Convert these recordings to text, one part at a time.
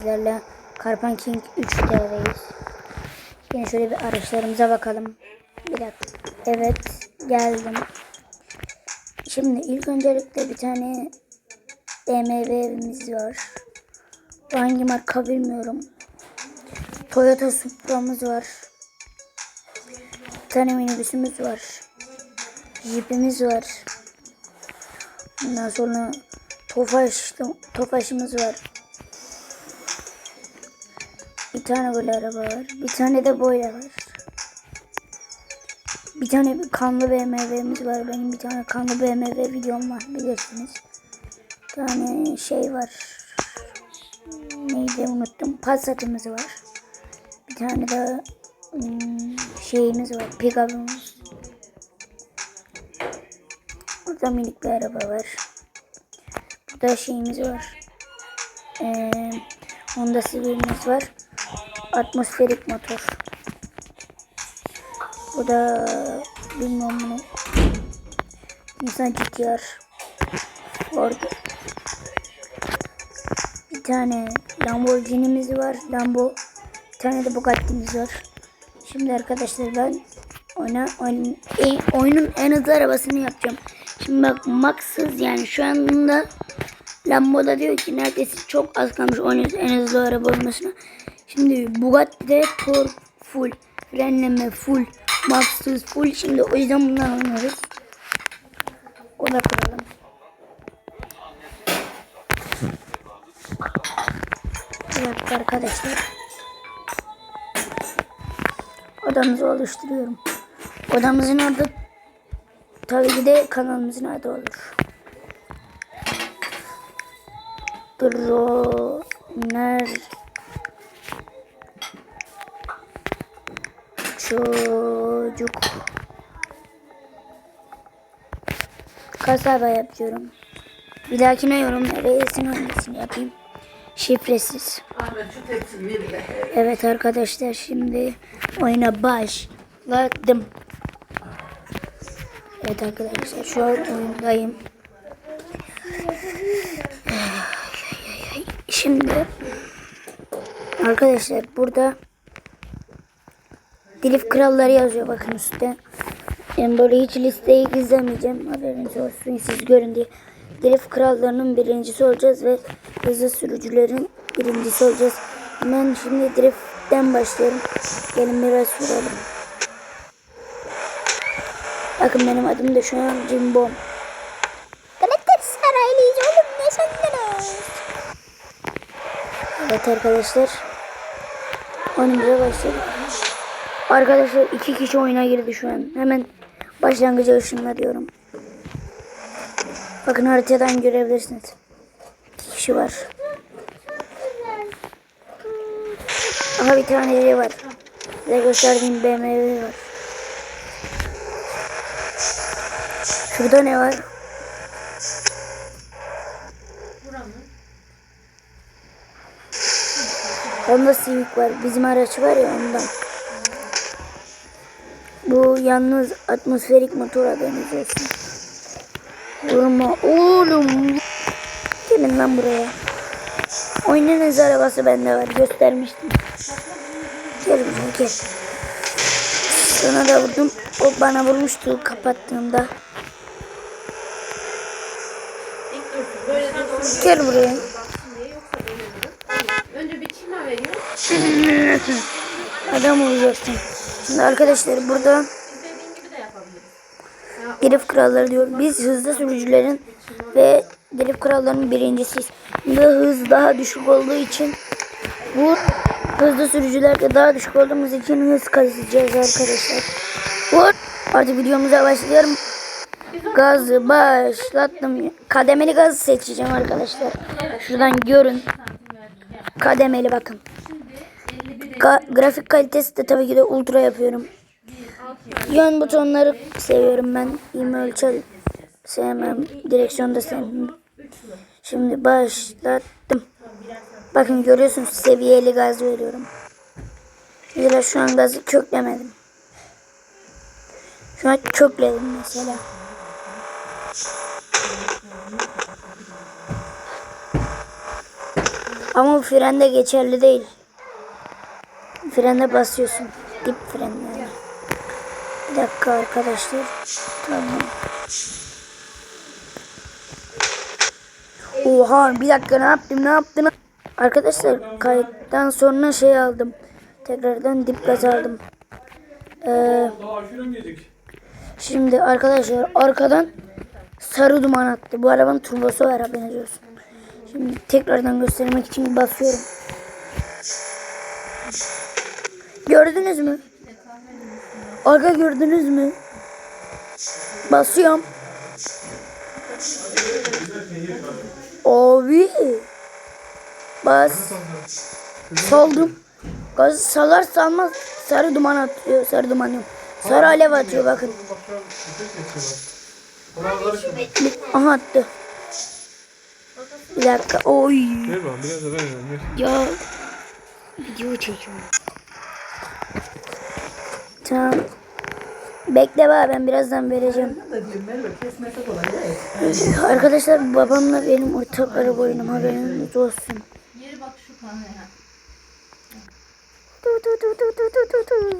Sizlerle Karpan King 3'teyiz. Yine şöyle bir araçlarımıza bakalım. Bir dakika. Evet geldim. Şimdi ilk öncelikle bir tane BMW'miz var. Bu Hangi marka bilmiyorum. Toyota Supra'mız var. Bir tane minibüsümüz var. Jeep'imiz var. Ondan sonra Tofaş, Tofaş'ımız var. Bir tane böyle araba var. Bir tane de böyle var. Bir tane kanlı BMW'miz var. Benim bir tane kanlı BMW videom var bilirsiniz. Bir tane şey var. Neydi unuttum. Passat'ımız var. Bir tane de hmm, şeyimiz var. Pickup'ımız. Burada minik bir araba var. Burada şeyimiz var. Ee, Honda Civic'imiz var. Atmosferik motor. Bu da bilmem bunu. Nissan GTR. Orada bir tane Lamborghini'miz var. Lambo. Bir tane de Bugatti'miz var. Şimdi arkadaşlar ben oyna, oyun, e, oyunun en hızlı arabasını yapacağım. Şimdi bak maksız yani şu anda Lambo'da diyor ki neredeyse çok az kalmış oyunun en hızlı araba olmasına. Şimdi Bugatti'de tor full, frenleme full, maxsız full. Şimdi o yüzden bundan oynuyoruz. O da kuralım. Bir arkadaşlar. Odamızı oluşturuyorum. Odamızın adı tabii ki de kanalımızın adı olur. Droner Çocuk Kasaba yapıyorum. Bir dahakine yorumlara yazın hangisini yapayım. Şifresiz. Evet arkadaşlar şimdi oyuna başladım. Evet arkadaşlar şu an oyundayım. Şimdi arkadaşlar burada Dilif kralları yazıyor bakın üstte. Yani böyle hiç listeyi gizlemeyeceğim. Haberiniz olsun siz görün diye. Dilif krallarının birincisi olacağız ve hızlı sürücülerin birincisi olacağız. Hemen şimdi driftten başlayalım. Gelin biraz sürelim. Bakın benim adım da şu an Cimbom. Evet arkadaşlar. Oyunumuza başladık. Arkadaşlar iki kişi oyuna girdi şu an. Hemen başlangıca ışınla diyorum. Bakın haritadan görebilirsiniz. İki kişi var. Aha bir tane şey var. Size gösterdiğim BMW var. Şurada ne var? Honda Civic var. Bizim araç var ya ondan. Bu yalnız atmosferik motor haberiniz olsun. Vurma oğlum. Gelin lan buraya. Oyunun hızlı arabası bende var. Göstermiştim. Gel buraya gel. Sana da vurdum. O bana vurmuştu kapattığımda. Gel buraya. Önce bir çima veriyor. Adam olacaksın. Şimdi arkadaşlar burada Drift kralları diyor. Biz hızlı sürücülerin ve drift krallarının birincisiyiz. Bunda hız daha düşük olduğu için bu hızlı sürücülerde daha düşük olduğumuz için hız kasacağız arkadaşlar. Vur. Artık videomuza başlıyorum. Gazı başlattım. Kademeli gaz seçeceğim arkadaşlar. Şuradan görün. Kademeli bakın. Ga- grafik kalitesi de tabii ki de ultra yapıyorum. Yön butonları seviyorum ben. İğme ölçer sevmem. Direksiyon da sevmem. Şimdi başlattım. Bakın görüyorsunuz seviyeli gaz veriyorum. Mesela şu an gazı köklemedim. Şu an kökledim mesela. Ama bu frende geçerli değil. Frene basıyorsun. Dip frenle. Bir dakika arkadaşlar. Tamam. Oha bir dakika ne yaptım ne yaptım. Arkadaşlar kayıttan sonra şey aldım. Tekrardan dip gaz aldım. Ee, şimdi arkadaşlar arkadan sarı duman attı. Bu arabanın turbosu var haberiniz. Şimdi tekrardan göstermek için basıyorum. Gördünüz mü? Arka gördünüz mü? Basıyorum. Abi. Bas. Saldım. Gazı salar salmaz sarı duman atıyor. Sarı duman yok. Sarı alev atıyor bakın. Aha attı. Bir dakika. Oy. Ya video çekiyorum. Tamam. Bekle bana ben birazdan vereceğim. Arkadaşlar babamla benim ortak araba oyunum haberiniz olsun. Yeri bak şu kameraya. Du, du, du, du, du, du, du, du.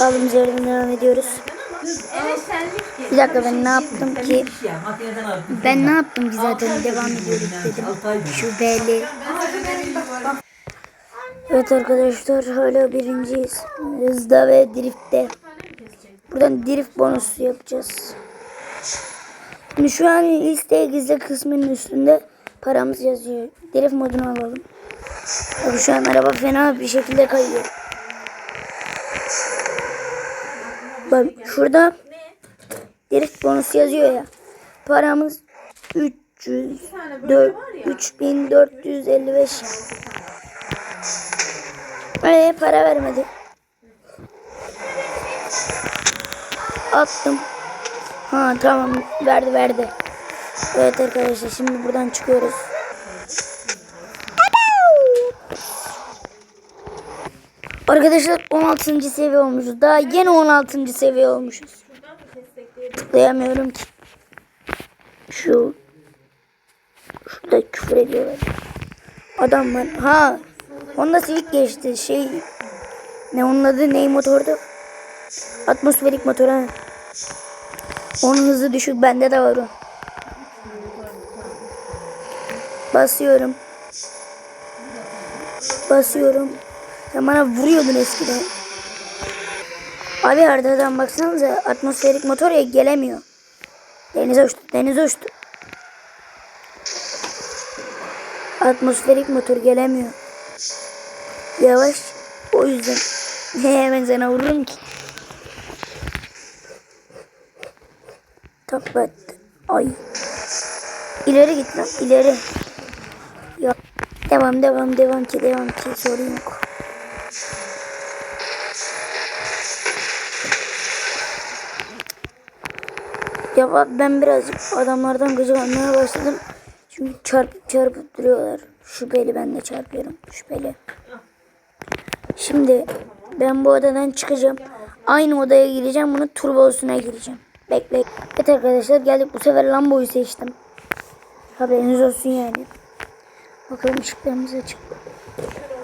Aldığımız yerden devam ediyoruz. Bir dakika ben ne yaptım ki? Ben ne yaptım ki zaten devam ediyoruz dedim. Şu belli. Evet arkadaşlar hala birinciyiz. Hızda ve driftte. Buradan drift bonusu yapacağız. Şimdi şu an listeye gizli kısmının üstünde paramız yazıyor. Drift modunu alalım. Bak şu an araba fena bir şekilde kayıyor. Bak şurada drift bonusu yazıyor ya. Paramız 300 4 3455. Ee para vermedi. Attım. Ha tamam verdi verdi. Evet arkadaşlar şimdi buradan çıkıyoruz. Arkadaşlar 16. seviye olmuşuz. Daha yeni 16. seviye olmuşuz. Tıklayamıyorum ki. Şu Şurada küfür ediyorlar. Adam var. Ha. Honda Civic geçti. Şey ne onun adı ney motordu? Atmosferik motor ha. Onun hızı düşük bende de var o. Basıyorum. Basıyorum. Sen bana vuruyordun eskiden. Abi haritadan baksanıza atmosferik motor ya gelemiyor. Denize uçtu. Denize uçtu. Atmosferik motor gelemiyor. Yavaş. O yüzden hemen sana vururum ki. Kapat. Ay. İleri git lan ileri. Ya. Devam devam devam ki devam ki sorun yok. Ya ben birazcık adamlardan gıcık almaya başladım. Çünkü çarpıp çarpıp duruyorlar. Şüpheli ben de çarpıyorum. Şüpheli. Şimdi ben bu odadan çıkacağım. Aynı odaya gireceğim. Bunun turbosuna gireceğim. Bekle. Evet arkadaşlar geldik. Bu sefer Lambo'yu seçtim. Haberiniz olsun yani. Bakalım ışıklarımız açık.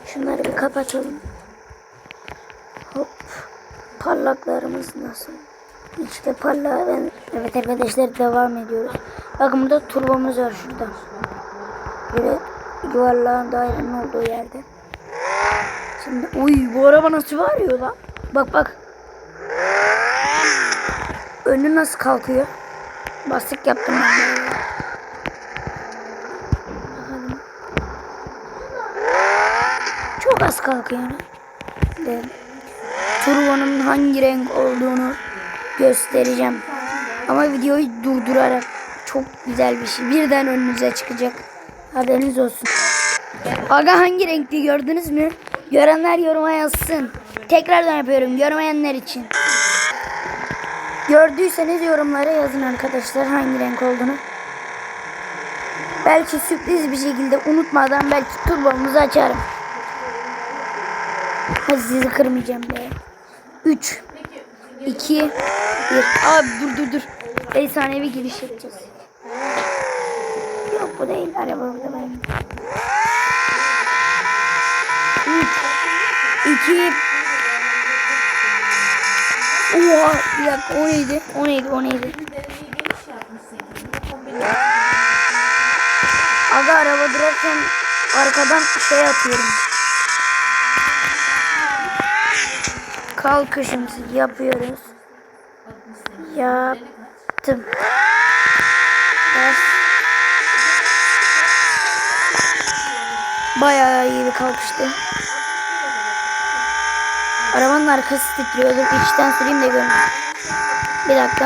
Şunları bir kapatalım. Hop. Parlaklarımız nasıl? İşte parlağı ben. Evet arkadaşlar devam ediyoruz. Bakın burada turbomuz var şurada. Böyle yuvarlağın dairenin olduğu yerde. Şimdi uy bu araba nasıl varıyor lan? Bak bak. Önü nasıl kalkıyor? Bastık yaptım ben de. Çok az kalkıyor. De. Turbonun hangi renk olduğunu göstereceğim. Ama videoyu durdurarak çok güzel bir şey. Birden önünüze çıkacak. Haberiniz olsun. Aga hangi renkli gördünüz mü? Görenler yoruma yazsın. Tekrardan yapıyorum görmeyenler için. Gördüyseniz yorumlara yazın arkadaşlar hangi renk olduğunu. Belki sürpriz bir şekilde unutmadan belki turbomuzu açarım. Hadi sizi kırmayacağım be. 3 2 Bir. Abi dur dur dur. Efsanevi giriş yapacağız. Yok bu değil. Araba burada ben. Üç. İki. Oha bir dakika o neydi? O neydi? O neydi? Aga araba durarken arkadan şey atıyorum. Kalkışımızı yapıyoruz. Yaptım. Bayağı iyi kalkıştı. Arabanın arkası titriyordur. İçten süreyim de görün. Bir dakika.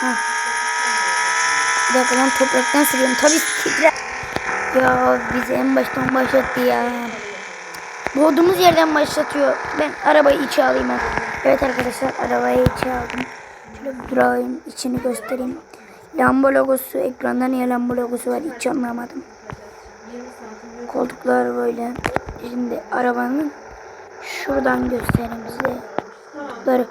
Heh. Bir dakika lan topraktan sürüyorum. Tabii titrer. Ya bizi en baştan başlattı ya. Doğduğumuz yerden başlatıyor. Ben arabayı içe alayım ben. Evet arkadaşlar arabayı içe aldım. Durayım içini göstereyim. Lambo logosu ekranda niye Lambo logosu var hiç anlamadım. Koltuklar böyle. Şimdi arabanın şuradan göstereyim size. Koltukları.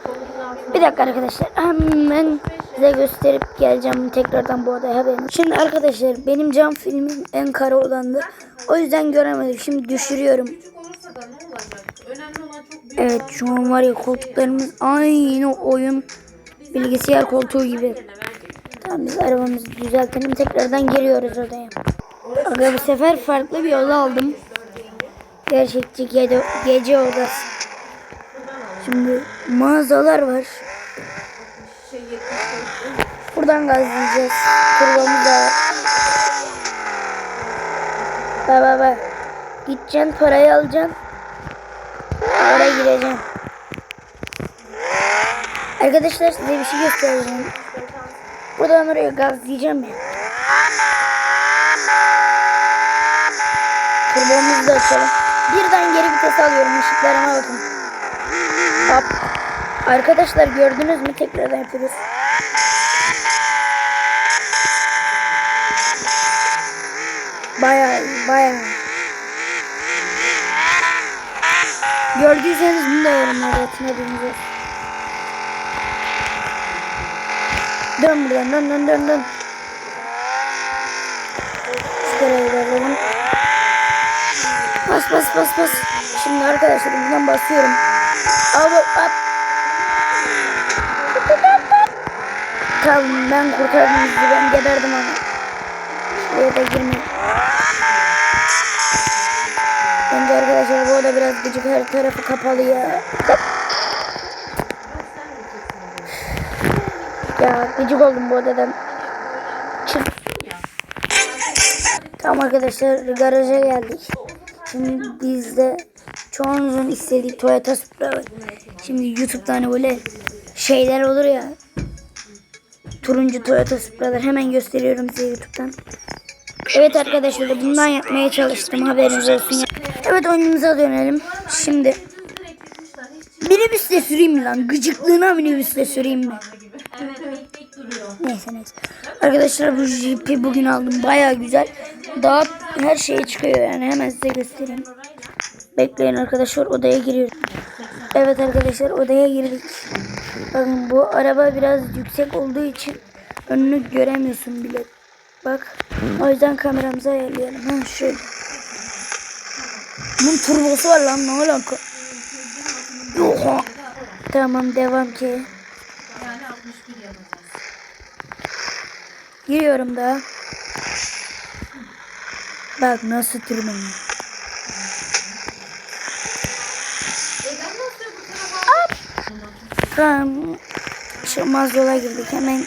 Bir dakika arkadaşlar hemen size gösterip geleceğim tekrardan bu odaya haberin. Şimdi arkadaşlar benim cam filmim en kara olandır. O yüzden göremedim. Şimdi düşürüyorum. Evet şu an var ya koltuklarımız aynı oyun bilgisayar koltuğu gibi. Tamam biz arabamızı düzeltelim tekrardan geliyoruz odaya. Aga bu sefer farklı bir oda aldım. Gerçekçi gece, gece odası. Şimdi mağazalar var. Buradan gazlayacağız. Turbamız da var. Bak bak. Gideceksin parayı alacaksın. Oraya gireceksin. Arkadaşlar size bir şey göstereceğim. Buradan oraya gazlayacağım ya. Turbomuzu da açalım. Birden geri vites alıyorum. Işıklarıma bakın. Hop. Arkadaşlar gördünüz mü? Tekrardan yapıyoruz. Bayağı iyi, bayağı. Gördüyseniz bunu da yorumlara atın hepiniz Dön buradan dön dön dön dön. Şu karayı da alalım. Bas bas bas bas. Şimdi arkadaşlar buradan basıyorum. Al al. Tamam ben kurtardım sizi ben geberdim ama. Şuraya da girmeyin. Bence arkadaşlar bu oda biraz gıcık her tarafı kapalı ya. Ya gıcık oldum bu odadan. Çık. Tamam arkadaşlar garaja geldik. Şimdi bizde çoğunuzun istediği Toyota Supra var. Şimdi YouTube'da hani böyle şeyler olur ya. Turuncu Toyota Supra'lar hemen gösteriyorum size YouTube'dan. Evet arkadaşlar bundan yapmaya çalıştım haberiniz olsun. Evet oyunumuza dönelim. Şimdi minibüsle süreyim mi lan? Gıcıklığına minibüsle süreyim mi? Neyse neyse. Arkadaşlar bu jipi bugün aldım. Baya güzel. Daha her şey çıkıyor yani. Hemen size göstereyim. Bekleyin arkadaşlar odaya giriyorum. Evet arkadaşlar odaya girdik. Bakın bu araba biraz yüksek olduğu için önünü göremiyorsun bile. Bak. O yüzden kameramızı ayarlayalım. Ha şöyle. Bunun turbosu var lan ne alaka? Tamam devam ki. Yani 61 yapacağız. Giriyorum daha. Bak nasıl tırmanıyor. Tamam. Çıkmaz yola girdik hemen.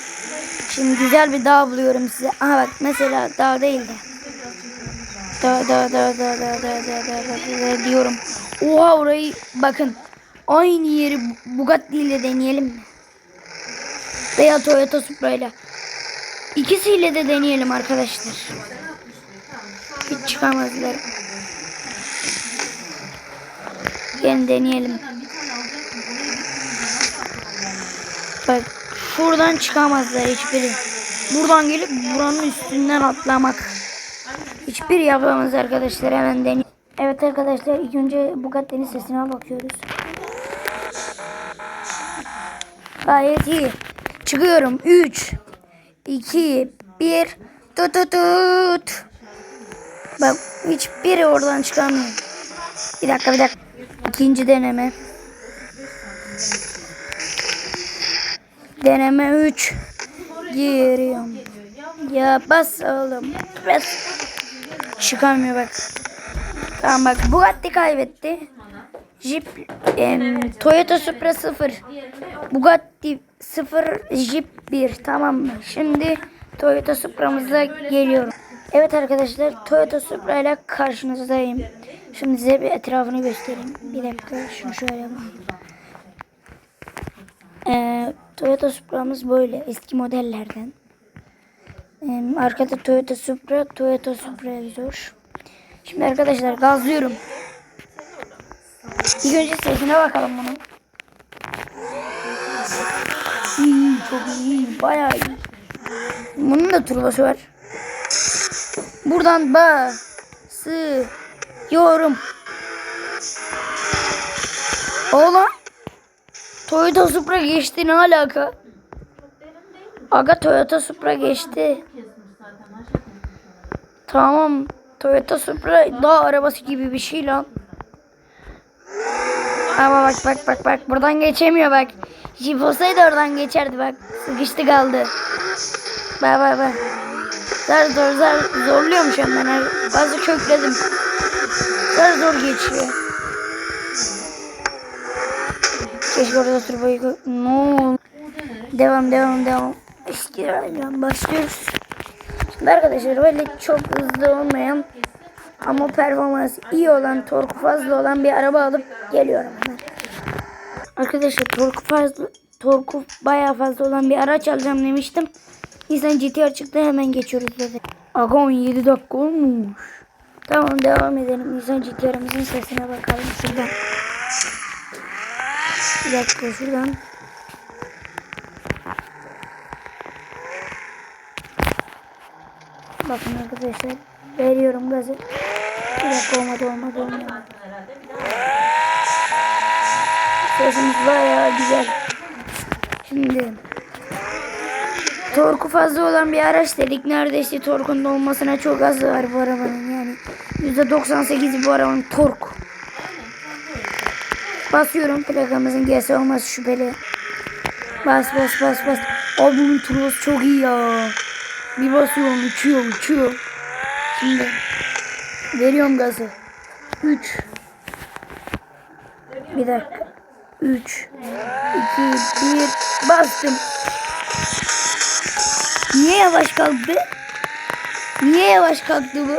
Şimdi güzel bir dağ buluyorum size. Aha bak mesela dağ değil de. Dağ dağ dağ dağ dağ dağ dağ dağ dağ diyorum. Oha orayı bakın. Aynı yeri Bugatti ile deneyelim mi? Veya Toyota Supra ile. İkisiyle de deneyelim arkadaşlar. Hiç çıkamazlar. Gelin deneyelim. Bak şuradan çıkamazlar hiçbiri. Buradan gelip buranın üstünden atlamak. Hiçbir yapamaz arkadaşlar hemen deneyelim. Evet arkadaşlar ilk önce Bugatti'nin sesine bakıyoruz. Gayet iyi. Çıkıyorum. 3 2 1 Tut tut tut. Bak hiçbiri oradan çıkamıyor. Bir dakika bir dakika. İkinci deneme. Deneme 3. Giriyorum. Ya bas oğlum. Bas. Çıkamıyor bak. Tamam bak Bugatti kaybetti. Jeep em, Toyota Supra 0. Bugatti 0 Jeep 1 tamam mı? Şimdi Toyota Supra'mıza geliyorum. Evet arkadaşlar Toyota Supra ile karşınızdayım. Şimdi size bir etrafını göstereyim. Bir dakika şunu şöyle yapayım. Ee, Toyota Supra'mız böyle eski modellerden. Ee, arkada Toyota Supra, Toyota Supra yazıyor. Şimdi arkadaşlar gazlıyorum. İlk önce sesine bakalım bunun. İyi, çok iyi, bayağı iyi. Bunun da turbosu var. Buradan basıyorum. Oğlum. Toyota Supra geçti ne alaka? Aga Toyota Supra geçti. Tamam. Toyota Supra dağ arabası gibi bir şey lan. Ama bak bak bak bak buradan geçemiyor bak. Jeep olsaydı oradan geçerdi bak. Sıkıştı kaldı. Bak bak bak. Zar zor zar zorluyormuş hem ben. Bazı kökledim. Zar zor geçiyor. Keşke orada turboyu olur. Devam devam devam. Raydan başlıyoruz. Şimdi arkadaşlar böyle çok hızlı olmayan ama performans iyi olan, torku fazla olan bir araba alıp geliyorum. Arkadaşlar torku fazla, torku bayağı fazla olan bir araç alacağım demiştim. Nissan GTR çıktı hemen geçiyoruz dedi. Aga 17 dakika olmuş. Tamam devam edelim. Nissan GTR'ımızın sesine bakalım şuradan. Bir dakika şuradan. Bakın arkadaşlar veriyorum gazı. Bir dakika olmadı olmadı olmadı. Sesimiz bayağı güzel. Şimdi torku fazla olan bir araç dedik. Neredeyse torkun olmasına çok az var bu arabanın yani. %98 bu arabanın tork. Basıyorum plakamızın GS olması şüpheli. Bas bas bas bas. Abi bunun turbosu çok iyi ya. Bir basıyorum uçuyor uçuyor. Şimdi veriyorum gazı. 3 Bir dakika. 3 2 1 bastım. Niye yavaş kalktı? Niye yavaş kalktı bu?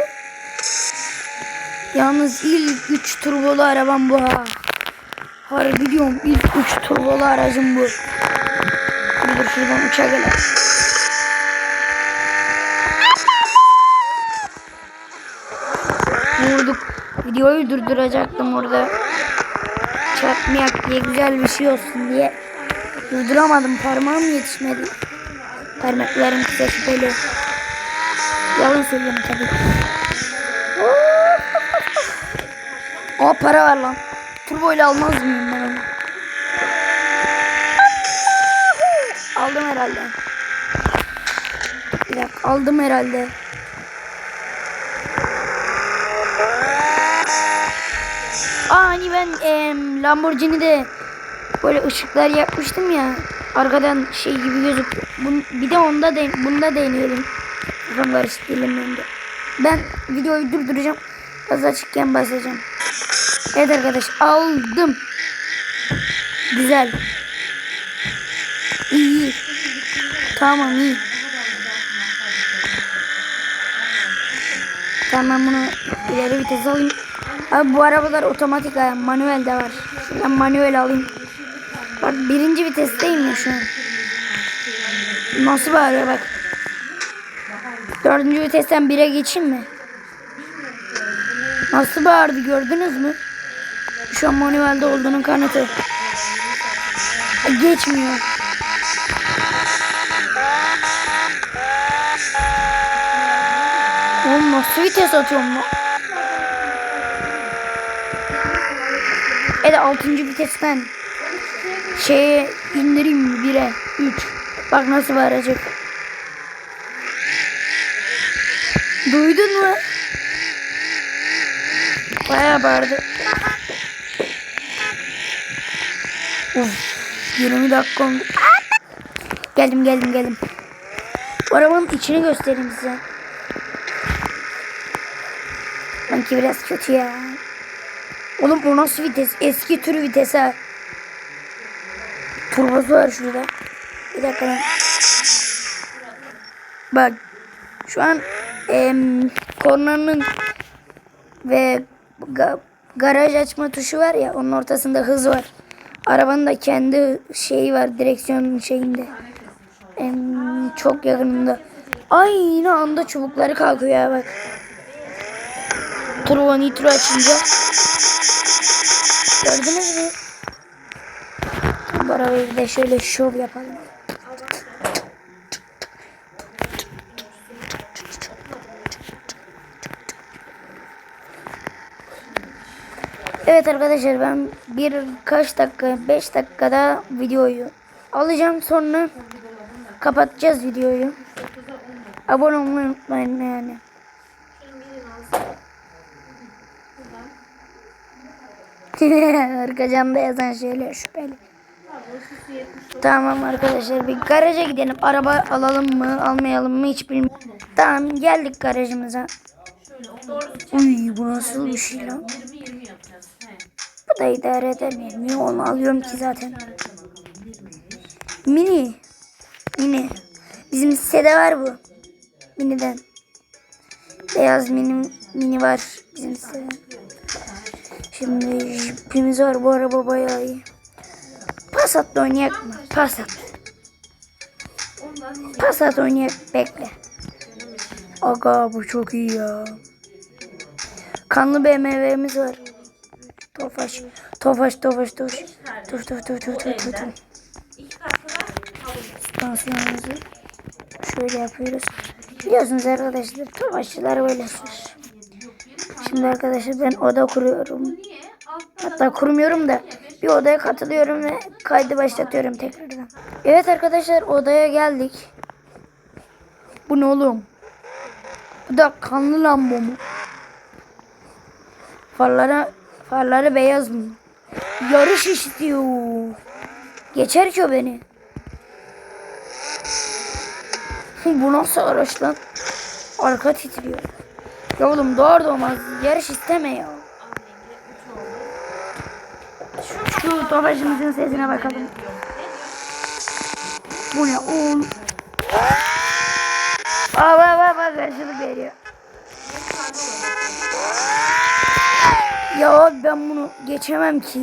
Yalnız ilk 3 turbolu arabam bu ha. Harbi diyorum ilk 3 turbolu aracım bu. Dur şuradan uçağa gelelim. Vurduk. Videoyu durduracaktım orada. Çarpmayak diye güzel bir şey olsun diye. Durduramadım. Parmağım yetişmedi. Parmaklarım kısa şüpheli. Yalan söylüyorum tabii. Aa para var lan. Turbo ile almaz mıyım ben onu? Aldım herhalde. Bir dakika aldım herhalde. Aa hani ben em, Lamborghini'de böyle ışıklar yapmıştım ya. Arkadan şey gibi gözük. Bun, bir de onda de, bunda deneyelim. Kafam karışık dilimlerinde. Ben videoyu durduracağım. Az açıkken basacağım. Evet arkadaş aldım. Güzel. İyi. Tamam iyi. Tamam bunu ileri vites alayım. Abi bu arabalar otomatik ha, manuel de var. Ben manuel alayım. Bak birinci vitesteyim ya şu an. Nasıl bağırıyor bak. Dördüncü vitesten bire geçeyim mi? Nasıl bağırdı gördünüz mü? Şu an manuelde olduğunun kanıtı. Geçmiyor. Oğlum nasıl vites atıyorum lan? Evet 6. vitesten şeye indireyim mi? Bire. Üç. Bak nasıl bağıracak. Duydun mu? Bayağı bağırdı. Uf. 20 dakika oldu. Geldim geldim geldim. Arabanın içini göstereyim size. Sanki biraz kötü ya. Oğlum bu nasıl vites? Eski tür vites ha. Turbosu var şurada. Bir dakika lan. Bak. Şu an em, kornanın ve ga- garaj açma tuşu var ya onun ortasında hız var. Arabanın da kendi şeyi var direksiyonun şeyinde. Em, çok yakınında. Aynı anda çubukları kalkıyor ya bak. Turbo nitro açınca. Gördünüz mü? Bu arabayı bir de şöyle şov yapalım. Evet arkadaşlar ben birkaç dakika 5 dakikada videoyu alacağım sonra kapatacağız videoyu. Abone olmayı unutmayın yani. Arka yazan şeyler şüpheli. Tamam arkadaşlar bir garaja gidelim. Araba alalım mı almayalım mı hiç bilmiyorum. Tamam geldik garajımıza. Uy bu nasıl bir şey lan? Bu da idare eder mi? Niye onu alıyorum ki zaten? Mini. Mini. Bizim sitede var bu. Mini'den. Beyaz mini, mini var bizim sitede. Şimdi jipimiz var. Bu araba bayağı iyi. Passat'la oynayak mı? Passat. Passat oynayak. Bekle. Aga bu çok iyi ya. Kanlı BMW'miz var. Tofaş. Tofaş, tofaş, tofaş. Dur, dur, dur, dur, dur, dur. Süspansiyonumuzu şöyle yapıyoruz. Biliyorsunuz arkadaşlar, tofaşçılar böyle sür. Şimdi arkadaşlar ben oda kuruyorum. Hatta kurmuyorum da bir odaya katılıyorum ve kaydı başlatıyorum tekrardan. Evet arkadaşlar odaya geldik. Bu ne oğlum? Bu da kanlı lambo mu? Farlara, farları beyaz mı? Yarış istiyor. Geçer ki o beni. Bu nasıl araç lan? Arka titriyor. Ya oğlum doğar doğmaz yarış isteme ya. Şu tofaşımızın sesine bakalım. Bu ne oğlum? Aa bak bak bak karşılık veriyor. Ya ben bunu geçemem ki.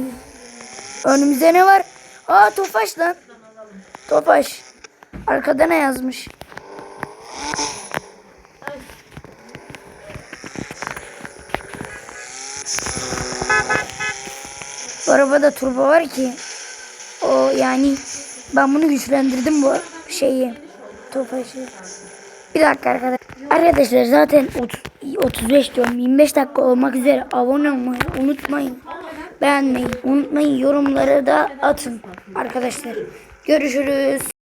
Önümüzde ne var? Aa Tofaş lan. Tofaş. Arkada ne yazmış? Arabada turbo var ki. O yani ben bunu güçlendirdim bu şeyi. Tofaşı. Bir dakika arkadaşlar. Arkadaşlar zaten 30, 35 diyorum 25 dakika olmak üzere abone olmayı unutmayın. Beğenmeyi unutmayın. Yorumları da atın arkadaşlar. Görüşürüz.